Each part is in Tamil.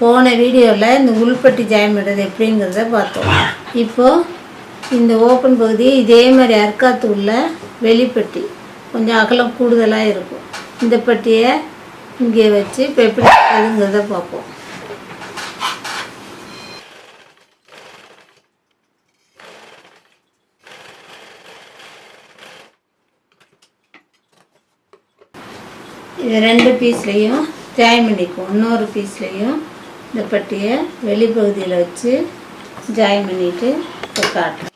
போன வீடியோவில் இந்த உள்பட்டி ஜாயின் பண்ணுறது எப்படிங்கிறத பார்த்தோம். இப்போது இந்த ஓப்பன் பகுதி இதே மாதிரி அர்க்காத்து உள்ள வெளிப்பட்டி. கொஞ்சம் அகலம் கூடுதலாக இருக்கும். இந்த பட்டியை இங்கே வச்சு இப்போ எப்படி அதுங்கிறத பார்ப்போம். இது ரெண்டு பீஸ்லேயும் ஜாயின் பண்ணிக்குவோம். இன்னொரு பீஸ்லேயும் இந்த பட்டியை வெளிப்பகுதியில் வச்சு ஜாயின் பண்ணிவிட்டு இப்போ காட்டுறேன்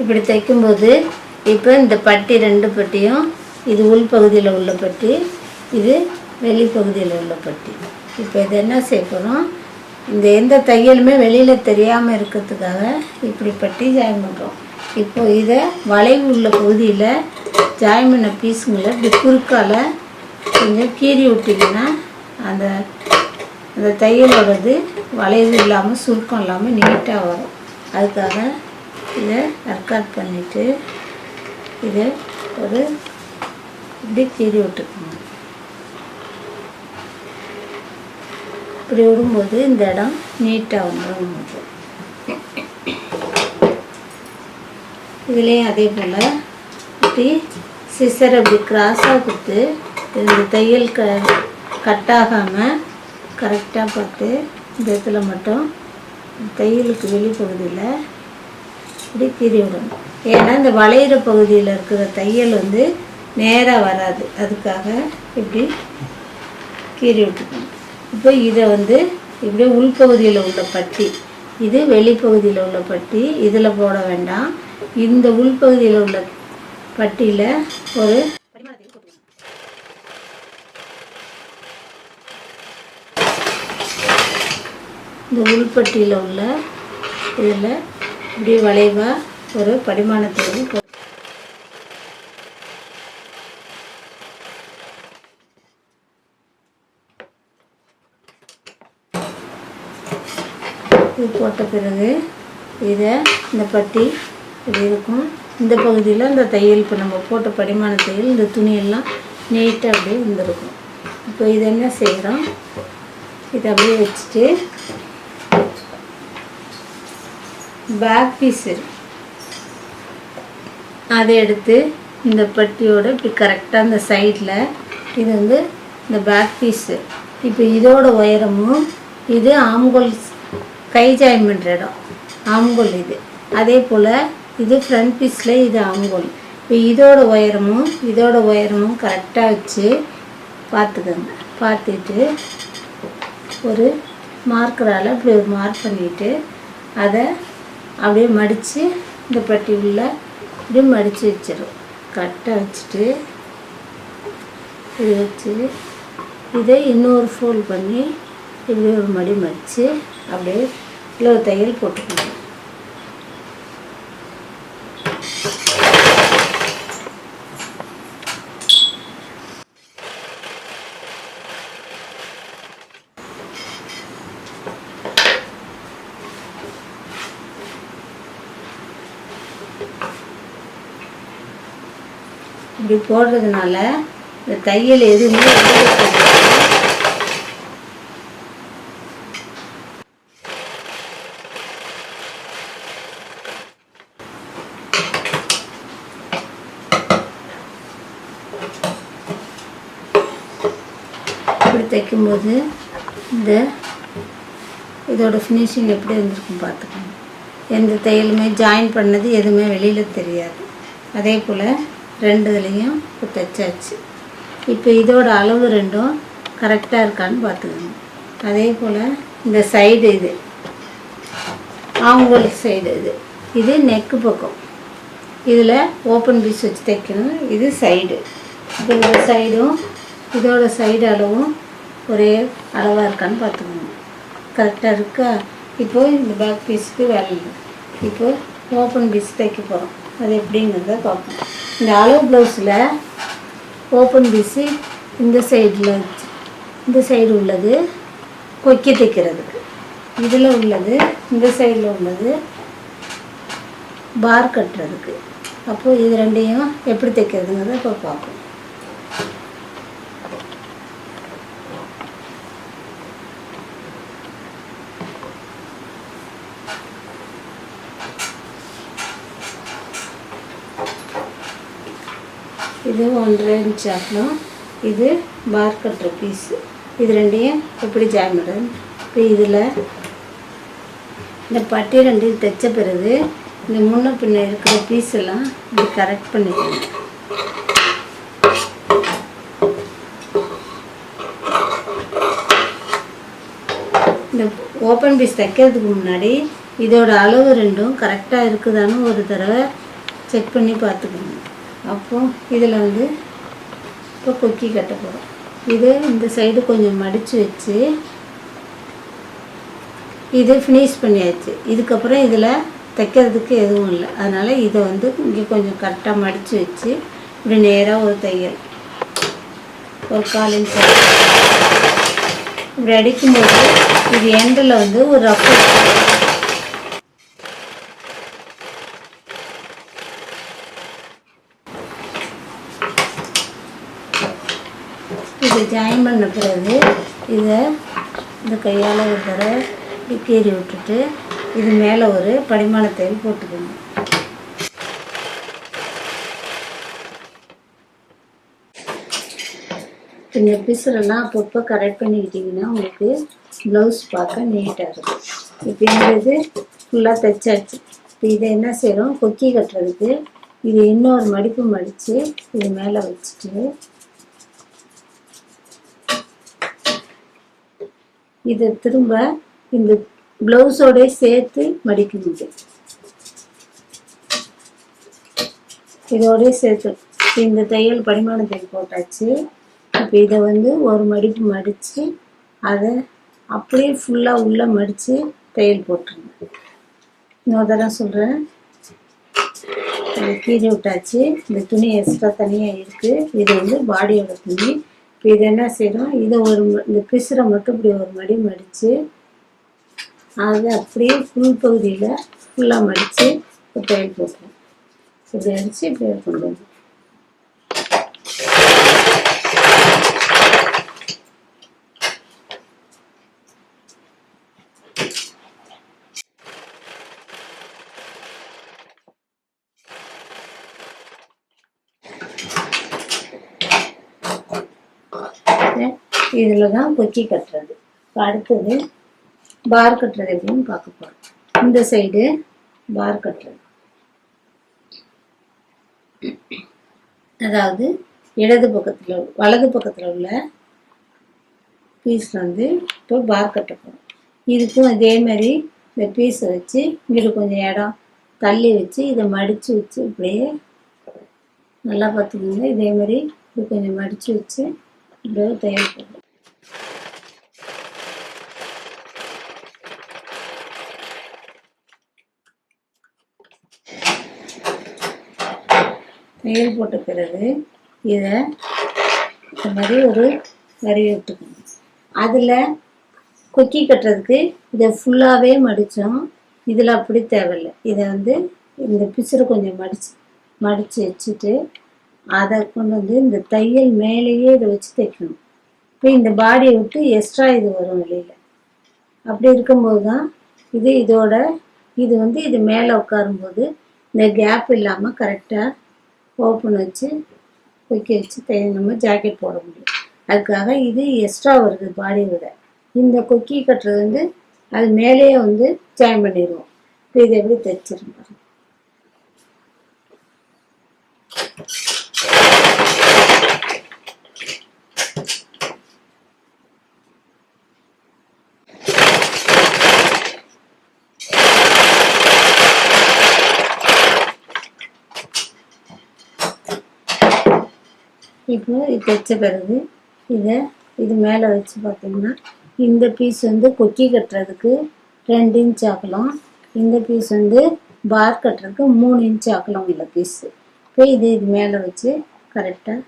இப்படி தைக்கும்போது இப்போ இந்த பட்டி ரெண்டு பட்டியும் இது உள்பகுதியில் உள்ள பட்டி இது வெளிப்பகுதியில் உள்ள பட்டி. இப்போ இது என்ன செய்ய போகிறோம் இந்த எந்த தையலுமே வெளியில் தெரியாமல் இருக்கிறதுக்காக இப்படி பட்டி ஜாயின் பண்ணுறோம் இப்போ இதை வளைவு உள்ள பகுதியில் ஜாயின் பண்ண பீஸுங்களை இப்படி குறுக்கால கொஞ்சம் கீறி விட்டிங்கன்னா அந்த அந்த தையலோடது வளைவு இல்லாமல் சுருக்கம் இல்லாமல் நீட்டாக வரும். அதுக்காக இதை ரெக்கார்ட் பண்ணிவிட்டு இதை ஒரு இப்படி கீறி விட்டுக்கணும் இப்படி விடும்போது இந்த இடம் நீட்டாக வந்துடும் உங்களுக்கு. இதுலேயும் அதே போல் இப்படி சிசர் அப்படி கிராஸாக கொடுத்து இந்த தையல் க கட்டாகாமல் கரெக்டாக பார்த்து இந்த இடத்துல மட்டும் தையலுக்கு வெளிப்பகுதியில் இப்படி கீறி விடணும். ஏன்னா இந்த வளையிற பகுதியில் இருக்கிற தையல் வந்து நேராக வராது. அதுக்காக இப்படி கீறி விட்டுக்கணும். இப்போ இதை வந்து இப்படியே உள்பகுதியில் உள்ள பட்டி இது வெளிப்பகுதியில் உள்ள பட்டி இதில் போட வேண்டாம். இந்த உள்பகுதியில் உள்ள பட்டியில் ஒரு இந்த உள்பட்டியில் உள்ள இதில் இப்படி வளைவாக ஒரு படிமானத்தோடு இது போட்ட பிறகு இதை இந்த பட்டி இப்படி இருக்கும். இந்த பகுதியில் இந்த தையல் இப்போ நம்ம போட்ட படிமான தையல் இந்த துணியெல்லாம் நீட்டாக அப்படியே வந்துருக்கும். இப்போ இது என்ன செய்கிறோம் இதை அப்படியே வச்சுட்டு பேக் பீஸு அதை எடுத்து இந்த பட்டியோட இப்படி கரெக்டாக இந்த சைடில் இது வந்து இந்த பேக் பீஸு இப்போ இதோட உயரமும் இது ஆம்கோல் கை ஜாயின் பண்ணுற இடம். ஆம்கோல் இது. அதே போல் இது ஃப்ரண்ட் பீஸில் இது ஆம்கோல் இப்போ இதோட உயரமும் இதோட உயரமும் கரெக்டாக வச்சு பார்த்துக்கோங்க. பார்த்துட்டு ஒரு மார்க்கரால் இப்படி ஒரு மார்க் பண்ணிவிட்டு அதை அப்படியே மடித்து இந்த பட்டி உள்ள இப்படி மடித்து வச்சிடும் கரெக்டாக வச்சுட்டு இது வச்சு இதை இன்னொரு ஃபோல்ட் பண்ணி இப்படி ஒரு மடி மடித்து அப்படியே இல்லை ஒரு தையல் போட்டுக்கணும் இப்படி போடுறதுனால இந்த தையல் எதுவுமே இப்படி தைக்கும்போது இந்த இதோட ஃபினிஷிங் எப்படி வந்திருக்கும் பார்த்துக்கோங்க. எந்த தையலுமே ஜாயின் பண்ணது எதுவுமே வெளியில் தெரியாது. அதே போல் ரெண்டு இதுலேயும் இப்போ தைச்சாச்சு. இப்போ இதோட அளவு ரெண்டும் கரெக்டாக இருக்கான்னு பார்த்துக்கோங்க. அதே போல் இந்த சைடு இது. ஆங்கோல் சைடு இது. இது நெக்கு பக்கம். இதில் ஓப்பன் பீஸ் வச்சு தைக்கணும். இது சைடு இப்போ இந்த சைடும் இதோட சைடு அளவும் ஒரே அளவாக இருக்கான்னு பார்த்துக்கோங்க. கரெக்டாக இருக்கா? இப்போ இந்த பேக் பீஸுக்கு வேலை இல்லை. இப்போது ஓப்பன் பீஸ் தைக்க போகிறோம் அது எப்படிங்கிறத பார்ப்போம். இந்த அளவு ப்ளவுஸில் ஓப்பன் பீஸு இந்த சைடில் இந்த சைடு உள்ளது கொக்கி தைக்கிறதுக்கு. இதில் உள்ளது இந்த சைடில் உள்ளது பார் கட்டுறதுக்கு. அப்போது இது ரெண்டையும் எப்படி தைக்கிறதுங்கிறத இப்போ பார்ப்போம். இது ஒன்றரை இன்ச் ஆகணும். இது பார் கட்டுற பீஸு இது ரெண்டையும் எப்படி ஜாயின் பண்ணுறது இப்போ இதில் இந்த பட்டி ரெண்டையும் தைச்ச பிறகு இந்த முன்ன பின்ன இருக்கிற பீஸ் எல்லாம் இப்படி கரெக்ட் பண்ணிக்கணும். இந்த ஓப்பன் பீஸ் தைக்கிறதுக்கு முன்னாடி இதோட அளவு ரெண்டும் கரெக்டாக இருக்குதான்னு ஒரு தடவை செக் பண்ணி பார்த்துக்கணும். அப்போது இதில் வந்து இப்போ கொக்கி கட்ட போகிறோம் இது இந்த சைடு கொஞ்சம் மடித்து வச்சு இது ஃபினிஷ் பண்ணியாச்சு. இதுக்கப்புறம் இதில் தைக்கிறதுக்கு எதுவும் இல்லை. அதனால் இதை வந்து இங்கே கொஞ்சம் கரெக்டாக மடித்து வச்சு இப்படி நேராக ஒரு தையல். ஒரு கால் இன்ச் இப்படி அடிக்கும்போது இது எண்டில் வந்து ஒரு ரஃப் இது ஜாயின் பண்ண பிறகு இதை இந்த கையால் ஒரு தடவை இப்படி கீறி விட்டுட்டு இது மேலே ஒரு படிமான தையல் போட்டுக்கணும் நீங்கள் பிசுரெல்லாம் அப்பப்போ கரெக்ட் பண்ணிக்கிட்டிங்கன்னா உங்களுக்கு ப்ளவுஸ் பார்க்க நீட்டாக இருக்கும். இப்போ இந்த இது ஃபுல்லாக தைச்சாச்சு. இப்போ இதை என்ன செய்கிறோம் கொக்கி கட்டுறதுக்கு இது இன்னொரு மடிப்பு மடித்து இது மேலே வச்சுட்டு இதை திரும்ப இந்த ப்ளவுஸோட சேர்த்து மடிக்கணுங்க இதோடய சேர்த்து. இந்த தையல் படிமான தையல் போட்டாச்சு. இப்போ இதை வந்து ஒரு மடிப்பு மடித்து அதை அப்படியே ஃபுல்லாக உள்ளே மடித்து தையல் போட்டுருங்க. இன்னொரு தடவை சொல்கிறேன் அதை கீழே விட்டாச்சு. இந்த துணி எக்ஸ்ட்ரா தனியாக இருக்குது இது வந்து பாடியோட துணி. இப்போ இதை என்ன செய்யணும்? இதை ஒரு ம- இந்த பிசுரை மட்டும் இப்படி ஒரு மடி மடித்து அதை அப்படியே ஃபுல் பகுதியில் ஃபுல்லாக மடித்து தையல் போட்டுருவோம் இப்படி அடித்து இப்படி கொண்டு வந்து இதில் தான் பொக்கி கட்டுறது. இப்போ அடுத்தது பார் கட்டுறது எப்படின்னு பார்க்க போகிறோம் இந்த சைடு பார் கட்டுறது. அதாவது இடது பக்கத்தில் வலது பக்கத்தில் உள்ள பீஸ் வந்து இப்போ பார் கட்ட போகிறோம் இதுக்கும் இதே மாதிரி இந்த பீஸை வச்சு இங்கிட்டு கொஞ்சம் இடம் தள்ளி வச்சு இதை மடித்து வச்சு இப்படியே நல்லா பார்த்துக்கோங்க. இதே மாதிரி இது கொஞ்சம் மடித்து வச்சு இப்படியே தயார் போடுறோம் தையல் போட்ட பிறகு இதை இந்த மாதிரி ஒரு வரி விட்டுக்கணும் அதில் கொக்கி கட்டுறதுக்கு இதை ஃபுல்லாகவே மடித்தோம் இதில் அப்படி தேவையில்லை. இதை வந்து இந்த பிசுறு கொஞ்சம் மடிச்சு மடித்து வச்சுட்டு அதை கொண்டு வந்து இந்த தையல் மேலேயே இதை வச்சு தைக்கணும். இப்போ இந்த பாடியை விட்டு எக்ஸ்ட்ரா இது வரும் வெளியில். அப்படி இருக்கும்போது தான் இது இதோட இது வந்து இது மேலே உட்காரும்போது இந்த கேப் இல்லாமல் கரெக்டாக ஓப்பன் வச்சு கொக்கி வச்சு தை நம்ம ஜாக்கெட் போட முடியும். அதுக்காக இது எக்ஸ்ட்ரா வருது பாடி விட இந்த கொக்கி கட்டுறது வந்து அது மேலேயே வந்து ஜாயின் பண்ணிடுவோம் இப்போ இதை எப்படி தைச்சிருப்பாரு இப்போ இது தைச்ச பிறகு இதை இது மேலே வச்சு பார்த்தீங்கன்னா இந்த பீஸ் வந்து கொக்கி கட்டுறதுக்கு ரெண்டு இன்ச் ஆக்கலாம். இந்த பீஸ் வந்து பார் கட்டுறதுக்கு மூணு இன்ச் ஆக்கலாம் உள்ள பீஸு இப்போ இது இது மேலே வச்சு கரெக்டாக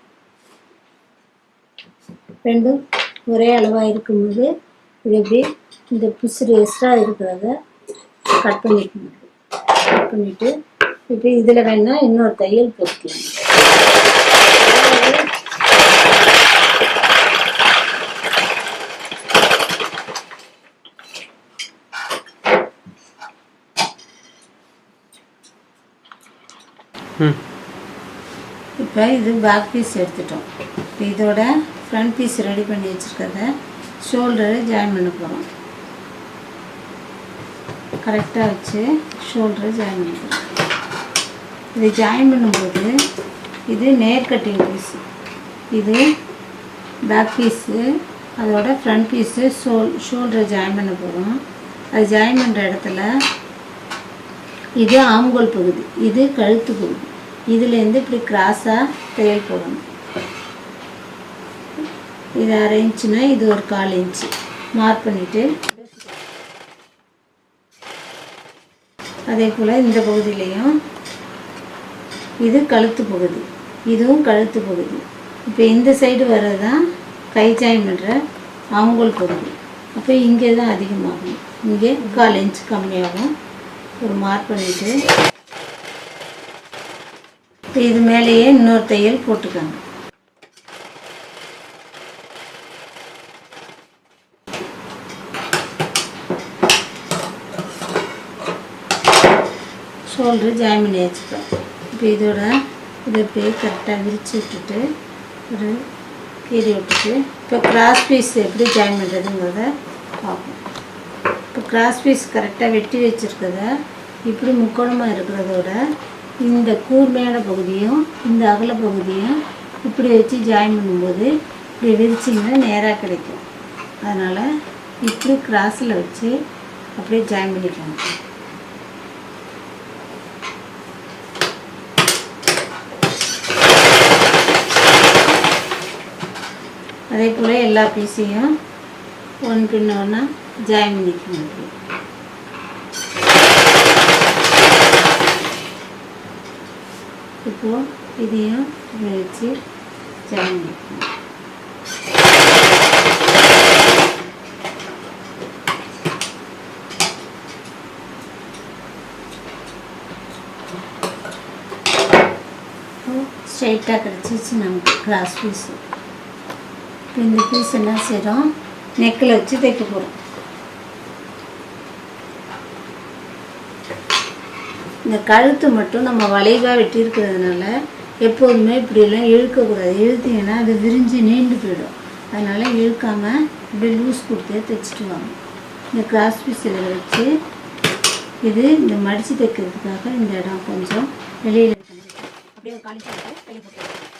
ரெண்டும் ஒரே அளவாக இருக்கும்போது இது எப்படி இந்த பிசுறு எக்ஸ்ட்ரா இருக்கிறத கட் பண்ணிக்கணும் கட் பண்ணிவிட்டு இப்போ இதில் வேணால் இன்னொரு தையல் போட்டுக்கலாம். இப்போ இது பேக் பீஸ் எடுத்துட்டோம். இப்போ இதோட ஃப்ரண்ட் பீஸ் ரெடி பண்ணி வச்சுருக்கத ஷோல்டரை ஜாயின் பண்ண போகிறோம் கரெக்டாக வச்சு ஷோல்டரை ஜாயின் பண்ணிக்கிறோம் இது ஜாயின் பண்ணும்போது இது நேர் கட்டிங் பீஸ் இது பேக் பீஸு அதோட ஃப்ரண்ட் பீஸு ஷோல் ஷோல்டரை ஜாயின் பண்ண போகிறோம் அது ஜாயின் பண்ணுற இடத்துல இது ஆம்கோல் பகுதி இது கழுத்து பகுதி. இதுலேருந்து இப்படி கிராஸாக தையல் போடணும். இது அரை இன்ச்சுனா இது ஒரு கால் இன்ச்சு. மார்க் பண்ணிவிட்டு அதே போல் இந்த பகுதியிலையும் இது கழுத்து பகுதி. இதுவும் கழுத்து பகுதி. இப்போ இந்த சைடு வர்றது தான் கை ஜாயின் பண்ணுற அவங்கள் பகுதி. அப்போ இங்கே தான் அதிகமாகும். இங்கே கால் இன்ச் கம்மியாகும். ஒரு மார்க் பண்ணிவிட்டு இப்போ இது மேலேயே இன்னொரு தையல் போட்டுக்கோங்க. ஷோல்டரு ஜாயின் பண்ணி வச்சுப்பேன். இப்போ இதோட இதை போய் கரெக்டாக விரித்து விட்டுட்டு ஒரு கீறி விட்டுட்டு இப்போ கிராஸ் பீஸ் எப்படி ஜாயின் பண்ணுறதுங்கிறத பார்ப்போம். இப்போ கிராஸ் பீஸ் கரெக்டாக வெட்டி வச்சுருக்கத இப்படி முக்கோணமாக இருக்கிறதோட இந்த கூர்மையான பகுதியும் இந்த அகல பகுதியும் இப்படி வச்சு ஜாயின் பண்ணும்போது இப்படி விரிச்சிங்கன்னா நேராக கிடைக்கும். அதனால் இப்படி கிராஸில் வச்சு அப்படியே ஜாயின் பண்ணிக்கலாம். அதே போல் எல்லா பீஸையும் ஒன் பின்ன ஒன்றா ஜாயின் பண்ணிக்கணும் இப்படி. இப்போ இதையும் இப்படி வச்சு ஜாயின் பண்ணிக்கணும் ஸ்ட்ரைட்டாக கிடச்சிச்சு நமக்கு கிராஸ் பீஸு இப்போ இந்த பீஸ் என்ன செய்கிறோம் நெக்கில் வச்சு தைக்க போகிறோம் இந்த கழுத்து மட்டும் நம்ம வளைவாக வெட்டியிருக்கிறதுனால எப்போதுமே இப்படியெல்லாம் இழுக்கக்கூடாது. இழுத்தீங்கன்னா அது விரிஞ்சு நீண்டு போயிடும். அதனால் இழுக்காமல் இப்படி லூஸ் கொடுத்தே தைச்சிட்டு வாங்க. இந்த கிராஸ் பீஸில் வச்சு இது இந்த மடித்து தைக்கிறதுக்காக இந்த இடம் கொஞ்சம் வெளியில் அப்படியே காலி கையில் போட்டு